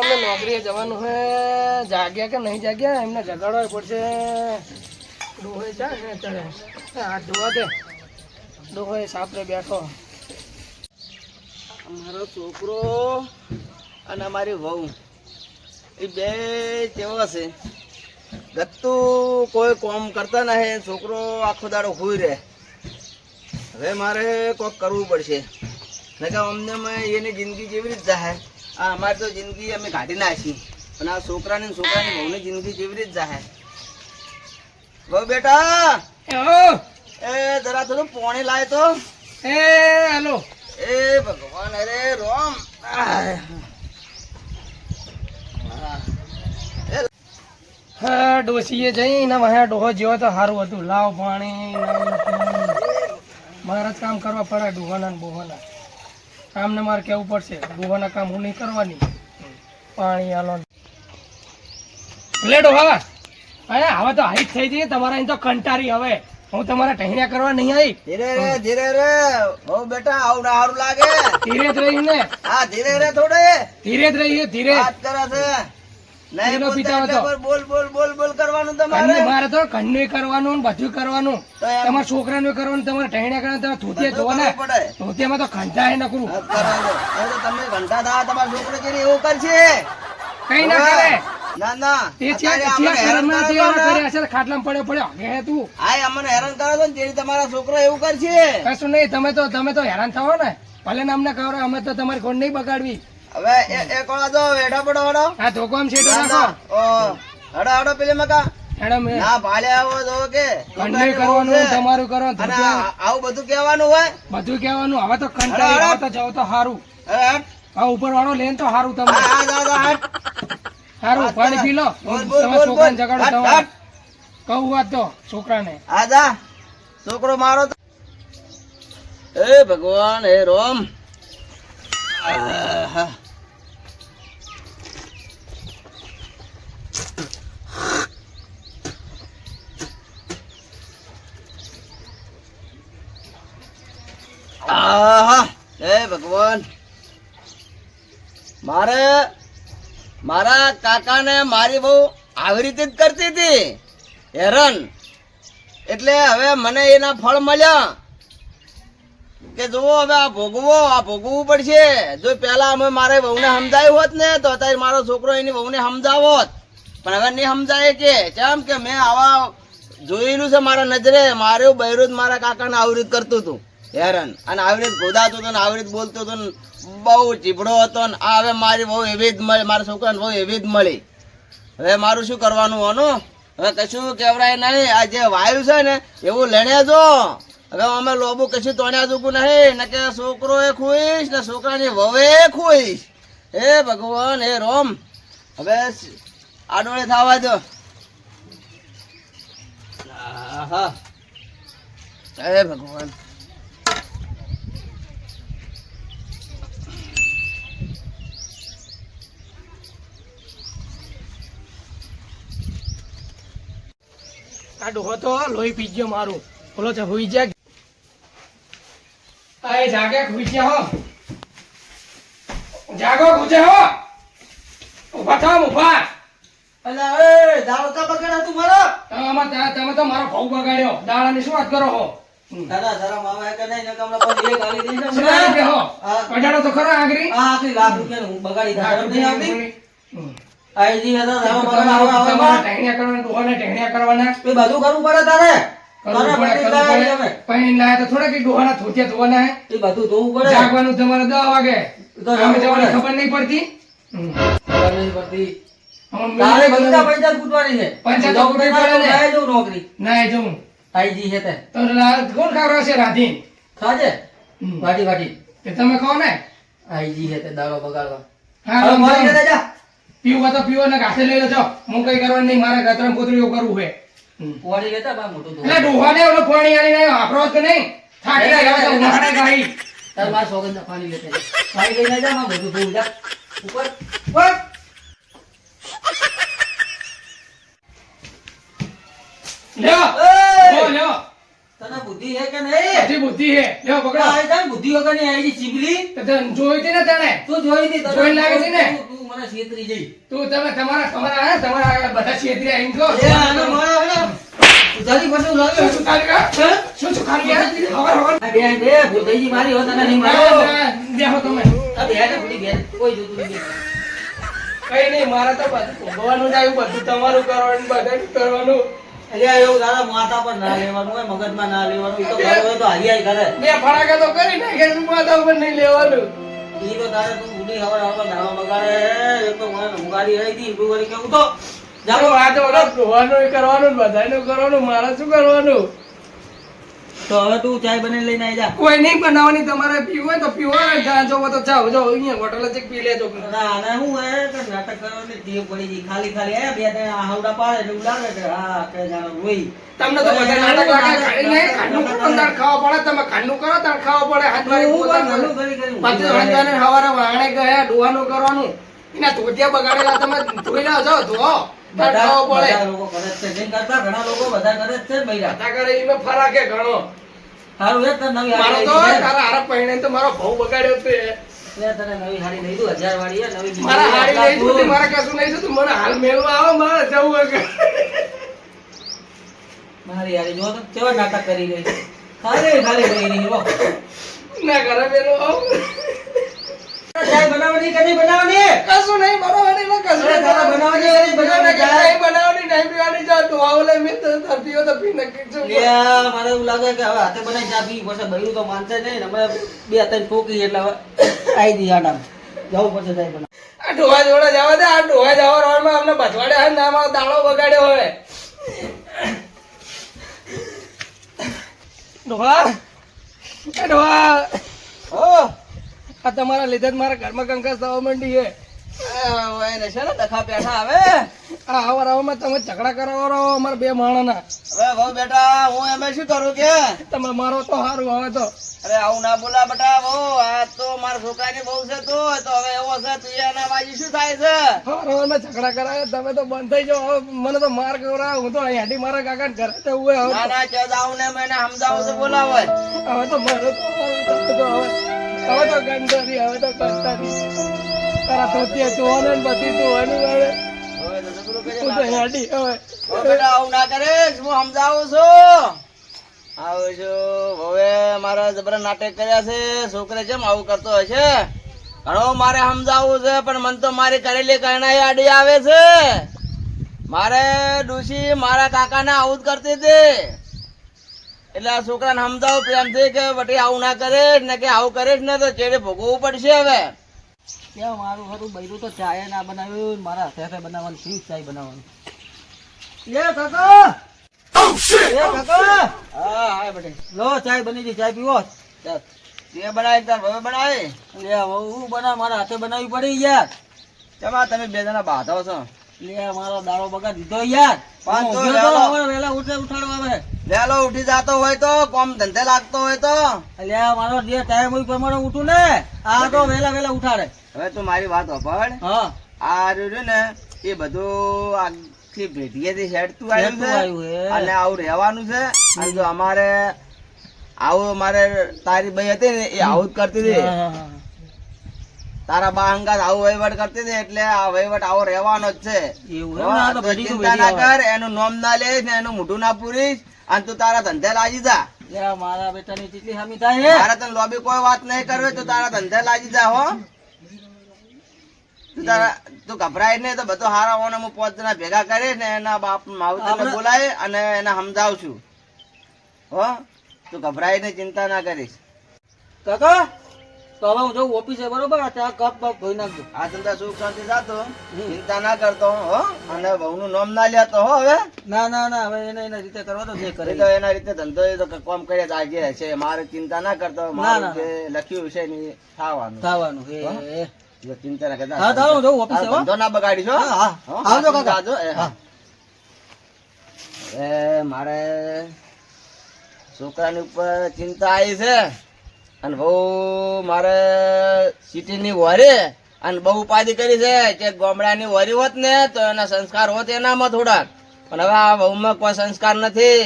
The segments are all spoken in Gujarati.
અમને નોકરીએ જવાનું હે. જાગ્યા કે નહીં જાગ્યા? એમને જગાડવા પડશે. ડોહે ચા ને અત્યારે. હાથ ધોવા દે. ડોહે સાપરે બેઠો. અમારો છોકરો અને અમારી વહુ. એ બે કેવા છે. ગત્તું કોઈ કોમ કરતા નહીં. છોકરો આખો દાડો હુઈ રહે. હવે મારે કોક કરવું પડશે. નહીં કે અમને એની જિંદગી જેવી રીતે જાહે? આ અમારી તો જિંદગી અમે કાઢી નાખી. પણ આ છોકરાની ને છોકરાની વહુની જિંદગી જેવી રીતે જાહે? બહુ બેટા! એ જરા થોડું પોણી લાય તો. એ હેલો. એ ભગવાન અરે રોમ! ડોસીએ જઈને વાહે ડોહો જેવો તો સારું હતું. લાવ પાણી મારા જ કામ કરવા પડે ડોહાના ને બોહાના કામને મારે કહેવું પડશે ડોહાના કામ હું નહીં કરવાની. પાણી આલો લેડો ડોહા અરે હવે તો હાઈટ થઈ જઈએ તમારા અહીં તો કંટારી હવે. હું તમારા ટહેણ્યા કરવા નહીં આવી. ધીરે રે ધીરે રે. બહુ બેટા આવું સારું લાગે. ધીરે જ રહી ને હા ધીરે રે થોડે. ધીરે જ રહીએ ધીરે. વાત કરે છે. એનો પિતા હતો. બોલ બોલ બોલ બોલ બોલ કરવાનું તમારે. મારે તો ઘરનું કરવાનું ને બધું કરવાનું. તમારા છોકરાનું કરવાનું તમારે ટહેણ્યા કરવાનું તમારે ધોતિયા ધોવાના. ધોતિયામાં તો ખંચાય નકરું. હા, કરવાનું. હવે તો તમે ઘંટા થા તમારા છોકરો જેને એવું કરશે. કઈ ના. કરે. ના ના. તે છે છો ખાટલામાં પડ્યો પડ્યો. હગે તું. આય અમને હેરાન કરો છો ને જેની તમારા છોકરો એવું કરશે. કશું નહીં તમે તો તમે તો હેરાન થવો ને ભલે ને અમને ખબર અમે તો તમારી ખોડ નહીં બગાડવી. હવે એ એક વાર તો વેઠા પડો હડો આ ધોકો આમ છેટો ના, ઓ, હડો હડો પેલે મકા. હેડમ ના ભાલ્યા આવો તો કે. ઘરનું કરવાનું તમારું કરવાનું અને ધોતિયા આ- આવું બધું કહેવાનું હોય? બધું કહેવાનું હવે તો કંટાળી હળો, હળો. તો જાવ તો સારું હવે ઉપર વાળો લેન તો સારું તમે. હા, હા, જા, જા, હટ. સારું પાણી પી લો. તમે છોકરાને જગાડો કહું વાત તો છોકરાને. હા, જા. છોકરો મારો તો- હે ભગવાન હે રોમ. આહા. આહા. હે ભગવાન. મારે મારા કાકાને મારી બહુ આવી રીતે જ કરતી હતી. હેરાન. એટલે હવે મને એના ફળ મળ્યા. કે જુઓ હવે આ ભોગવો, આ ભોગવવું પડશે. જો પહેલા અમે મારે વહુને સમજાયું હોત ને, તો અત્યારે મારો છોકરો એની વહુને સમજાવોત પણ હવે નહીં સમજાય કે, કેમ કે મેં આવા જોયેલું છે મારા નજરે. મારું બૈરું મારા કાકાને આવી રીત કરતું હતું. હેરાન. અને આવી રીત ગોદાતો હતું ને આવી રીત બોલતું હતો ને બહુ ચીપડો હતો ને આ હવે મારી બહુ એવી જ મળી મારા છોકરાને બહુ એવી જ મળી. હવે મારું શું કરવાનું આનું? હવે કશું કહેવરાય નહીં. આ જે વાયુ છે ને એવું લણે જો. હવે અમે લોબુ કશું તોડ્યા ચૂકું નહીં. ને કે છોકરો એ ખુઈશ ને છોકરાની વવે ખુઈશ. હે ભગવાન હે રોમ. હવે આડોળે થવા દો. હા હે ભગવાન. આ ડોહો તો લોહી પી ગયો મારું. બોલો છે હોઈ જા આ એ જાગે હુઈ ગયા હો? જાગો ગુજે હો. ઊભા થાવ ઊભા અલા એ દાવ કા બગડા તું મારો? તમે તમે તો મારો ભાવ બગાડ્યો. દાડાની શું વાત કરો હો. દાદા જરા માવા કે નહીં નકમ એક આલી દઈશ. ને શું કે હો? પડાડો તો ખરા આગરી આ આખી લાખ રૂપિયા હું બગાડી દાદા નહીં આવતી. આઈજી હતા દાદા તમારે બગાડ આવા ટેણિયા કરવાના ડોહાને ટેણિયા કરવાના. એ બધું કરવું પડે તારે. લાયા તમે. તો થોડા ડોહાના ધોવાના એ બધું ધોવું પડે. જાગવાનું તમારે દસ વાગે. તો જવાની ખબર નહીં પડતી? ખબર નહીં પડતી. તારે બધા પૈસા કૂટવાની છે. પૈસા તો કૂટવી પડે ને. લાય નોકરી. ના એ જવું આઈજી છે તે. તો કોણ ખાવડાવશે રાધીન. ખાજે? વાટી વાટી. તમે કહો ને? આઈજી છે તે દાડો બગાડવા. હા મારી જા. પીવું તો પીવો ને ઘાસે લઈ લેજો. હું કઈ કરવાનું નહીં મારે ગતરમ પોતરું કરવું છે. પોણી લેતા બા મોટું તો એટલે ડોહા ને ઓલો પાણી આલી નહીં આપરો કે નહીં? થાકી ગયા છો, ઉનાળે ગાઈ. તાર મારા સોગંદના પાણી લેતા પાણી લઈને જા માં બધું ભૂલ જા. ઉપર. ઉપર. લ્યો, લ્યો. તને બુદ્ધિ છે કે નહીં બધી બુદ્ધિ છે લ્યો પકડો આ તને બુદ્ધિ વગરની આઈજી ચીબલી તને જોઈ હતી ને તને તું જોઈ હતી તને જોઈને લાગે છે ને? તું- તું મને છેતરી જઈ તું તમે તમારા તમારા હે તમારા બધા છેતરી આવીને કહો. એ આનો મારો હે ને, ઉધારી પાછું લાવ્યો. શું શું ખાલી શું શું ખાલી ગયા? હવાર હવાર. બે બે ભૂલ મારી હો તને નહીં માર્યો. બેહો તમે આ બે ને ભૂલી ગયા. કોઈ જોતું નહીં. કઈ નહીં મારે તો બધું ભોગવવાનું જ આવ્યું બધું તમારું કરવાનું બધા કરવાનું અલ્યા એવું દાદા માથા પર ના લેવાનું હોય મગજમાં ના લેવાનું તો ઘર હોય તો હાલ્યા કરે. બે ફડાકા તો કરી નાખે માથા નહીં લેવાનું. ઈ તો તારે તું બુઢી હવાર આવતો દાવા બગાડે એ તો મને રહી હતી વળી કેવું તો. ચાલો આ તો ધોવાનું ય કરવાનું બધાનું કરવાનું મારે શું કરવાનું? તો હવે તું ચાય બની લઈને આવી જા. કોઈ નહીં બનાવવાની તમારે પીવું હોય તો પીવો ને. ચા જોવો તો ચા જો અહીંયા હોટલ જ પી લેજો. ના ના હું કે નાટક કરવાની ટેવ પડી ગઈ. ખાલી ખાલી આ બે ત્રણ આહવડા પાડે એટલે ઉડાવે કે હા કે જાણે રોઈ તમને તો બધા નાટક લાગે ખાઈ ખાંડનું કરો તાર ખાવા પડે. તમે ખાંડનું કરો તાર ખાવા પડે. હાથ વાળી હું પોતા પણ કરે. કરી કરી પાછું હંજાને હવારે વાણે ગયા ડોવાનું કરવાનું. એના ધોતિયા બગાડેલા તમે ધોઈ જાઓ ધોવો. તાર બધા બધા લોકો કરે છે. જેમ કરતા ઘણા લોકો બધા કરે છે બૈરા. બધા કરે એમાં ફરાકે ઘણો. હારું એ તને નવી મારો હારી તો તારા હારા પહેણે તો મારો ભાવ બગાડ્યો છે. લે તને નવી હારી લઈ દઉં હજાર વાળી નવી મારા હારી લાખ નહીં જોતી કશું નહીં જોતું મને હાલ મેળવા આવો મારે જવું હોય મારી હારી જો તો કેવા નાટક કરી ગઈ ખાલી ખાલી રહી રહી ના આવો ચાય બનાવવાની કે નહીં બનાવવાની? કશું નહીં બનાવવાની ને કશું નહીં. તારા બનાવવાની એની બનાવવાની નહીં બનાવવાની નહીં પીવાની જા આવો લઈ મેં તો પીવો તો પી નક્કી છું. લ્યા, મને એવું લાગે કે હવે હાથે બનાવી ચા પી પછી બૈરું તો માનશે નહીં. અમે બે ત્રણ ઠોકી એટલે હવે આવી દી આડા જવું પડશે ચાય બનાવવા. આ ઢોવા જોડે જવા દે. આ ઢોવા જવા રોડમાં અમને બચવાડે હે ને આમાં દાડો બગાડ્યો હવે. ઢોવા? ઓ આ તમારા લીધે જ મારા ઘરમાં કંકાસ થવા માંડી છે. ઝઘડા કરાવો રહો બે માણસના. હવે બહુ બેટા હું એમ શું કરું કે? તમે મારો તો સારું હવે આવું ના બોલા બેટા બહુ આ તો મારા છોકરાની બહુ છે તો તો હવે એવો છે તું એના શું થાય છે? હવાર હવારમાં ઝઘડા કરાવે તમે તો બંધ થઈ જાઓ. મને તો માર કરાવે હું તો હાડી મારા કાકા ઘરે હોય હવે તો. મારો તો તો હવે તો હવે ના મારા જબરા નાટક કર્યા છે, છોકરે કેમ આવું કરતો હશે ઘણો મારે સમજાવવું છે, પણ મન તો મારી કરેલી કરણાઈ આડી આવે છે. મારે ડુસી મારા કાકાને આવું જ કરતી હતી. એટલે આ છોકરાને સમજાવું પ્રેમથી કે વટી આવું ના કરીશ ને કે આવું કરીશ ને તો ચેડે ભોગવવું પડશે હવે. કેમ મારું હારું બૈરું તો ચાય ના બનાવ્યું મારા હાથે હાથે બનાવવાનું શું ચાય બનાવવાનું. લે કાકા! કાકા! હા હા બટી. લો ચાય બની ગઈ ચાય પીવો. તે બનાવી તાર હવે બનાવી. લે હું બનાવ મારા હાથે બનાવવી પડી યાર. તેમાં તમે બે જણા બાધો છો. લે મારો દાડો બગાડ દીધો યાર. પાંચ વહેલા ઉઠે ઉઠાડવા આવે વહેલો ઉઠી જતો હોય તો કોમ ધંધે લાગતો હોય તો. અલ્યા મારો જે ટાઈમ હોય પ્રમાણે ઉઠું ને. આ તો વેલા વેલા ઉઠાડે. હવે તું મારી વાત હોપડ હા. આ રહ્યું ને એ બધું આખી ભેટીએથી હેડતું આવ્યું છે. અને આવું રહેવાનું છે. અને જો અમારે આવું અમારે તારી ભાઈ હતી ને એ આવું જ કરતી હતી. તારા બા અંગાત આવું વહીવટ કરતી હતી એટલે આ વહીવટ આવો રહેવાનો જ છે. ચિંતા ના કર એનું નોમ ના લઈશ ને એનું મોઢું ના પૂરીશ અને તું તારા ધંધે લાગી જા. મારા બેટાની કેટલી હામી થાય તારા તને લોબી કોઈ વાત નહીં કરવી તો તારા ધંધે લાગી જા હો. તું તારા તું ગભરાય નહીં તો બધો હારા હોને હું જણા ભેગા કરીશ ને એના બાપ માવતરને બોલાય અને એને સમજાવું છું. હો તું ગભરાય નહીં ચિંતા ના કરીશ. કાકા? તો હવે હું જઉં ઓફિસે બરોબર? ત્યાં કપ બપ ધોઈ નાખજો. આ ધંધા સુખ શાંતિ જાતો. ચિંતા ના કરતો હો અને બહુનું નામ ના લેતો હો હવે. ના ના ના હવે એને એના રીતે કરવા તો જે કરે એ તો એના રીતે ધંધો એ તો કામ કરે તો આજે છે મારે ચિંતા ના કરતો. મારું જે લખ્યું છે ને થવાનું. થવાનું એ ચિંતા ના કરતા. હા, તો હું જઉં ઓફિસે, ધંધો ના બગાડીશો હો. આવજો, કાકા. જાજો, હા. એ મારે છોકરાની ઉપર ચિંતા આવી છે. અને બહુ મારે સિટીની વરે અને બહુ ઉપાધિ કરી છે કે ગામડાની વરી હોત ને તો એના સંસ્કાર હોત એનામાં થોડાક. પણ હવે આ વહુમાં કોઈ સંસ્કાર નથી.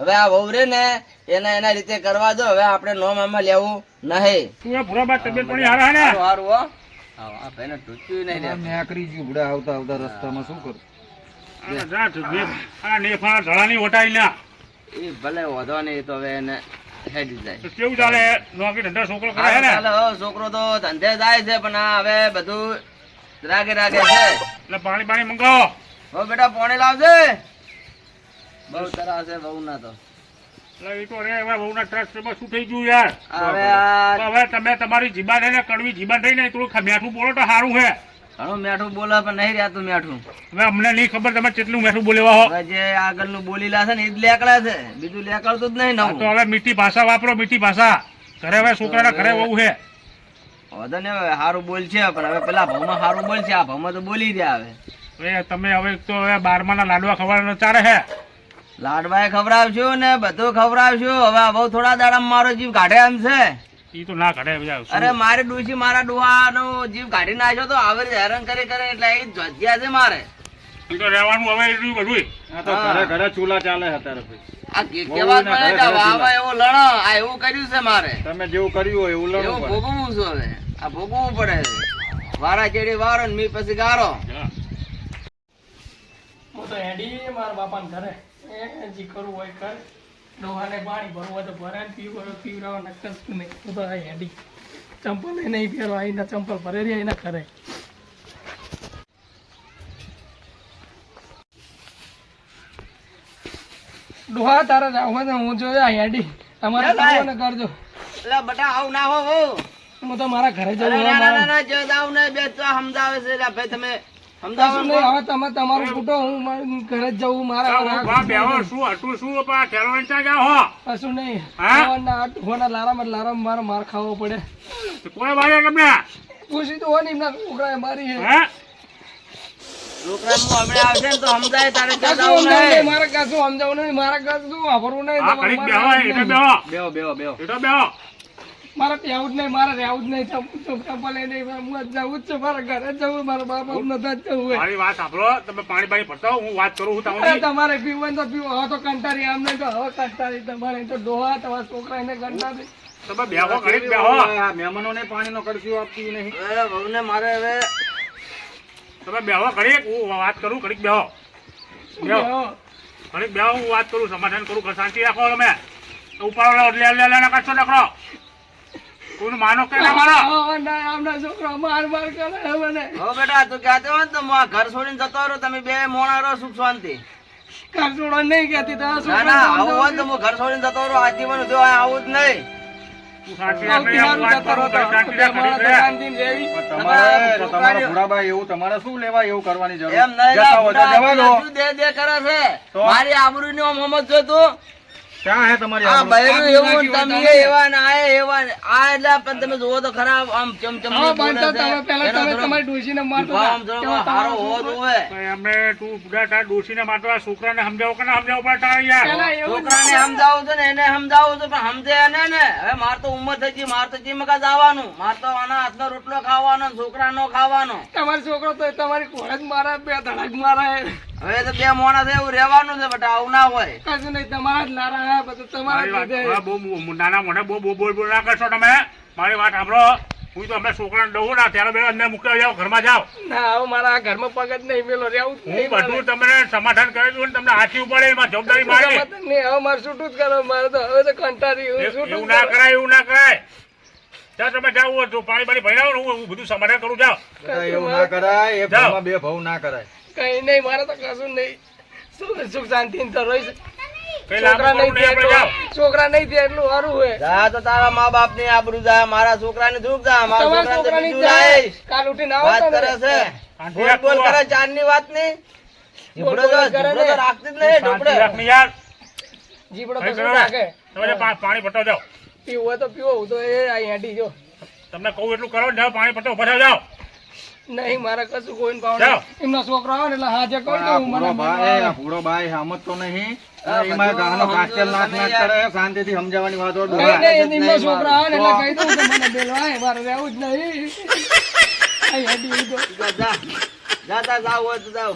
હવે આ વહુ રે ને એને એના રીતે કરવા દો. હવે આપણે નોમ આમાં લેવું નહીં. સારું, આ ભાઈને ઢૂંચ્યું નહીં નેકરી ગયું બુડા આવતા આવતા રસ્તામાં શું કરું? આ ના એ ભલે વધો નહીં તો હવે એને કેવું ચાલે? નોકરી ધંધા છોકરો કરે છે ને? છોકરો તો ધંધે જાય છે પણ હવે બધું રાગે રાગે છે. એટલે પાણી પાણી મંગાવો. હો બેટા પાણી લાવજે. બહુ તરાસ છે બહુ ના તો. એટલે એ તો રે હવે બહુના ટ્રસ્ટમાં શું થઈ ગયું યાર? હવે હવે તમે તમારી જીબાન છે ને કડવી જીબા થઈને થોડું મીઠું બોલો તો સારું છે. ઘણું મેઠું બોલે પણ નહીં રહેતું મેઠું. હવે અમને નહીં ખબર તમે કેટલું મેઠું બોલેવા હો. હવે જે આગળનું બોલીલા છે ને એ જ લેકડે છે. બીજું લેકડતું જ નહીં તો હવે મીઠી ભાષા વાપરો મીઠી ભાષા. ઘરે હવે છોકરાના ઘરે બહુ છે. વધો ને હવે સારું બોલ છે પણ હવે પેલા ભાવમાં સારું બોલ છે આ ભાવમાં તો બોલી રહ્યા હવે. એ તમે હવે તો હવે બારમાના લાડવા ખવડાવવાનો ચારે છે. લાડવાએ ખવડાવશું ને બધું ખવડાવશું. હવે બહુ થોડા દાડામાં મારો જીવ કાઢે એમ છે. તો ના બધા અરે મારે ડોશી મારા ડોહાનો જીવ કાઢી નાખ્યો તો આવરી હેરાન કરી કરે એટલે એ જગ્યા છે મારે. એ તો રહેવાનું હવે એટલું બધું આ તો ઘરે ઘરે ચૂલા ચાલે અત્યારે આ કેવા ના કે વાવા એવું લણો આ એવું કર્યું છે મારે. તમે જેવું કર્યું હોય એવું લડવું એવું. ભોગવવું છું હવે. આ ભોગવવું પડે છે વારા ચેડી વારો ને મી પછી ગારો. હું. તો હેડી મારા બાપાને ઘરે. જે કરવું હોય કર. ડોહાને પાણી ભરવા તો ભરે ને પીવું હોય તો પીવડાવવા નક્કર શું નહીં તો તો આ હેડી. ચંપલ એ નહીં પહેરો અહીંના ચંપલ ભરે રહ્યા એના ખરે ડોહા તારા જાવ ને હું જોયો આ હેડી. તમારે કામ ના. કરજો. એટલે બટા આવ ના હો. હો. તો મારા ઘરે જવું ના ના ના જો જાવ ને બે તો સમજાવે છે ભાઈ તમે કશું હવે તમે તમારું ફૂટો હું મારા ઘરે જવું મારા આ હું શું હતું શું પણ આ ઠેરવાઈને હો? કશું નહીં. હા? ડોહાના આ ડોહાના લારામાં લારામાં માર ખાવો પડે. કોઈ વાગે તમને? પૂછી તો હોની ને છોકરાએ મારી હે. કશું જાવું સમજાવું નહીં, મારા કશું સમજાવું નહીં મારે કશું વાપરવું નહીં. બેહો બેહો. બેહો બેહો બેહો. મારે ત્યાં જ નહીં મારે રહેવું જ નહીં ચંપલ એ નહીં. હું જ જવું જ છે મારા ઘરે જવું મારા બાપ જ જવું મારી વાત સાંભળો તમે પાણી પાણી ભરતા હું વાત કરું હું તમને તમારે પીવું ને તો પીવો હવે તો કંટારી આમ નહીં તો હવે કંટારી તમારે તો ડોહા તમારા છોકરા એને કંટારી તમે બેહો ઘડીક બેહો. આ મહેમાનોને પાણીનો કડશીઓ આપતી નહીં. વહુને મારે હવે તમે બેહો ઘડીક હું વાત કરું ઘડીક બેહો. બેહો. બેહો. ઘડીક બેહો હું વાત કરું સમાધાન કરું શાંતિ રાખો તમે. ઉપાડો લે લે લે લે કરશો નકરો. કોઈનું માનો કે ના માનો? હવે ના, આમના છોકરા માર માર કરે હવે ને હો બેટા તું કહેતો હોય તો હું ઘર છોડીને જતો રહો તમે બે મોણા રહો સુખ શાંતિ. ઘર છોડવા નહીં કહેતી તો આ ના છોકરા ના આવું હોય તો હું ઘર છોડીને જતો રહો આજીવન સુધી આવું જ નહીં. તું શાંતિ સૌથી રાખ સારું વાત જતો તો. પણ તો ના, તો? તું ક્યાં હે તમારી આ બૈરું એવું ને તમે એવા ને એવા આ એટલે પણ તમે જોવો તો ખરા આમ ચમચમ હા, બાંધતા તમે પહેલા તમે તમારી ડોશીને મારતા આમ જો કેવા હારો તમારા હોવો છોકરા- જોવે અમે તું બધા તારા ડોશીને માટો આ છોકરાને સમજાવો કે ના સમજાવો પડે તારે યાર છોકરાને સમજાવું છે ને એને સમજાવું છું પણ સમજે ને ને. હવે માર તો ઉંમર થઈ ગઈ માર તો ચીમકા જવાનું. માર તો આના હાથનો રોટલો ખાવાનો છોકરાનો ખાવાનો. તમારો છોકરો તો તમારી કોળે જ મારે બે ધડાક મારે. હવે તો બે માણસ એવું રહેવાનું છે બટા આવું ના હોય. કશું નહીં તમારા જ લારા બધું મારી તમારા બહુ નાના મોટા બહુ બહુ બોલ બોલ ના કરશો તમે. મારી વાત સાંભળો. હું તો અમે છોકરાને દઉં ના ત્યારે બે અંદર મૂકી જાઓ ઘરમાં જાઓ. ના હવે મારા આ ઘરમાં પગત નહીં મેલો રહેવું હું બધું તમને સમાધાન કરી દઉં ને તમને હાથી પડે એમાં જવાબદારી મારી. નહીં હવે મારે છૂટું જ કરો મારે તો હવે તો કંટાળી એવું ના કરાય એવું ના કરાય. ત્યાં તમે જાવ તો પાણી પાણી ભરાવો હું બધું સમાધાન કરું જાઓ. એવું ના કરાય એ. બે ભાવ ના કરાય. કઈ નહીં મારે તો કશું નહીં. સુખ સુખ શાંતિ તો રહી છોકરા નહીં નહીં થયા છોકરા નહીં થયા એટલું સારું હોય. જા તો તારા મા બાપની આબરૂ જા મારા છોકરાની ધૂપ જા મારા તમારા છોકરાને તો છોકરાની બીજું જાય કાલ ઉઠીને આવો વાત. કરે છે. બોલ બોલ કરે ની વાતની. તો-. રાખતી જ નહીં શાંતિ ઢોકળે. યાર. જીબડો તો રાખે? તમે પાણી પટાવ જાવ પીવું હોય તો પીવો તો એ અહીં હેઠી જો. તમને કહું એટલું કરો ને પાણી પટાવ જાઓ. નહીં મારે કશું કોઈ ભાવ એમના છોકરા આવે ને એટલે હાજર આ દઉં મને ભાઈ ભૂરો ભાઈ નહીં. એમાં ગાનો નાક યાર. કરે શાંતિથી સમજાવવાની વાતો નહીં એમના છોકરા આવે એટલે કહી દઉં કે મને બેલવાય મારે રહેવું જ નહીં. અહીં હેઠી હું જા જા. જા જાવ હોય તો જાવ